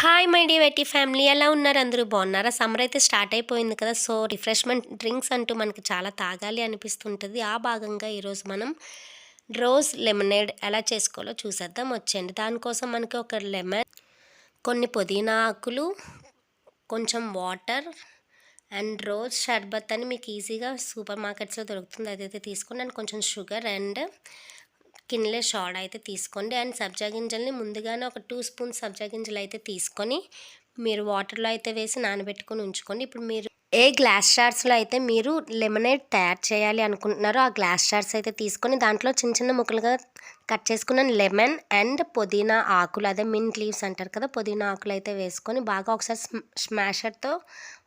Hi my డి వెట్టి family ఎలా ఉన్నారు అందరూ? బాగున్నారా? సమ్మర్ అయితే స్టార్ట్ అయిపోయింది కదా. సో రిఫ్రెష్మెంట్ డ్రింక్స్ అంటూ మనకి చాలా తాగాలి అనిపిస్తుంటుంది. ఆ భాగంగా ఈరోజు మనం రోజ్ లెమనేడ్ ఎలా చేసుకోవాలో చూసేద్దాం. వచ్చేయండి. దానికోసం మనకి ఒక లెమన్ కొన్ని పుదీనా ఆకులు కొంచెం వాటర్ అండ్ రోజ్ షర్బత్ అని మీకు ఈజీగా సూపర్ మార్కెట్స్లో దొరుకుతుంది. అదైతే తీసుకుని అండ్ కొంచెం షుగర్ అండ్ కిన్లే షాడ్ అయితే తీసుకోండి. అండ్ సబ్జా గింజల్ని ముందుగానే ఒక టూ స్పూన్స్ సబ్జా గింజలు అయితే తీసుకొని మీరు వాటర్లో అయితే వేసి నానబెట్టుకొని ఉంచుకోండి. ఇప్పుడు మీరు ఏ గ్లాస్ షార్ట్స్లో అయితే మీరు లెమనేడ్ తయారు చేయాలి అనుకుంటున్నారో ఆ గ్లాస్ షార్ట్స్ అయితే తీసుకొని దాంట్లో చిన్న చిన్న ముక్కలుగా కట్ చేసుకున్న లెమన్ అండ్ పుదీనా ఆకులు అదే మింట్ లీవ్స్ అంటారు కదా పుదీనా ఆకులు అయితే వేసుకొని బాగా ఒకసారి స్మాషర్తో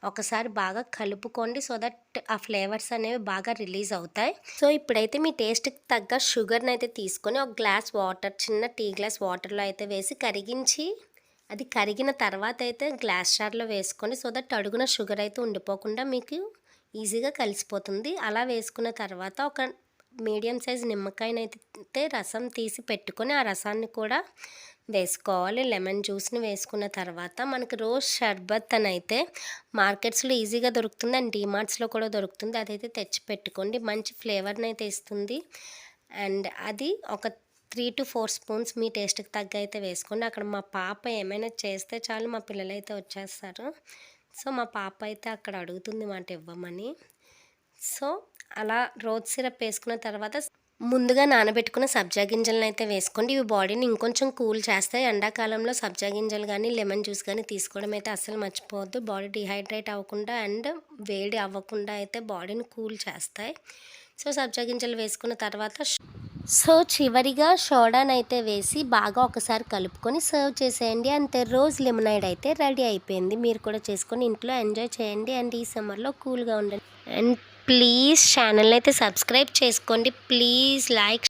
ఒకసారి బాగా కలుపుకోండి సో దట్ ఆ ఫ్లేవర్స్ అనేవి బాగా రిలీజ్ అవుతాయి. సో ఇప్పుడైతే మీ టేస్ట్కి తగ్గ షుగర్ని అయితే తీసుకొని ఒక గ్లాస్ వాటర్ చిన్న టీ గ్లాస్ వాటర్లో అయితే వేసి కరిగించి అది కరిగిన తర్వాత అయితే గ్లాస్ జార్లో వేసుకొని సో దట్ అడుగున షుగర్ అయితే ఉండిపోకుండా మీకు ఈజీగా కలిసిపోతుంది. అలా వేసుకున్న తర్వాత ఒక మీడియం సైజ్ నిమ్మకాయనైతే రసం తీసి పెట్టుకొని ఆ రసాన్ని కూడా వేసుకోవాలి. లెమన్ జ్యూస్ని వేసుకున్న తర్వాత మనకి రోజ్ షర్బత్ అని అయితే మార్కెట్స్లో ఈజీగా దొరుకుతుంది అండ్ డీమార్ట్స్లో కూడా దొరుకుతుంది. అదైతే తెచ్చి పెట్టుకోండి. మంచి ఫ్లేవర్ని అయితే ఇస్తుంది. అండ్ అది ఒక త్రీ టు ఫోర్ స్పూన్స్ మీ టేస్ట్కి తగ్గ అయితే వేసుకోండి. అక్కడ మా పాప ఏమైనా చేస్తే చాలు మా పిల్లలు అయితే వచ్చేస్తారు. సో మా పాప అయితే అక్కడ అడుగుతుంది మాట ఇవ్వమని. సో అలా రోజ్ సిరప్ వేసుకున్న తర్వాత ముందుగా నానబెట్టుకున్న సబ్జా గింజలను అయితే వేసుకోండి. ఇవి బాడీని ఇంకొంచెం కూల్ చేస్తాయి ఎండాకాలంలో సబ్జా గింజలు కానీ లెమన్ జ్యూస్ కానీ తీసుకోవడం అయితే అస్సలు మర్చిపోవద్దు. బాడీ డిహైడ్రేట్ అవ్వకుండా అండ్ వేడి అవ్వకుండా అయితే బాడీని కూల్ చేస్తాయి. సో సబ్జా గింజలు వేసుకున్న తర్వాత సో చివరిగా షోడాన్ అయితే వేసి బాగా ఒకసారి కలుపుకొని సర్వ్ చేసేయండి. అంతే రోజ్ లెమనైడ్ అయితే రెడీ అయిపోయింది. మీరు కూడా చేసుకొని ఇంట్లో ఎంజాయ్ చేయండి. అండ్ ఈ సమ్మర్లో కూల్గా ఉండండి. అండ్ ప్లీజ్ ఛానల్ అయితే సబ్స్క్రైబ్ చేసుకోండి. Please like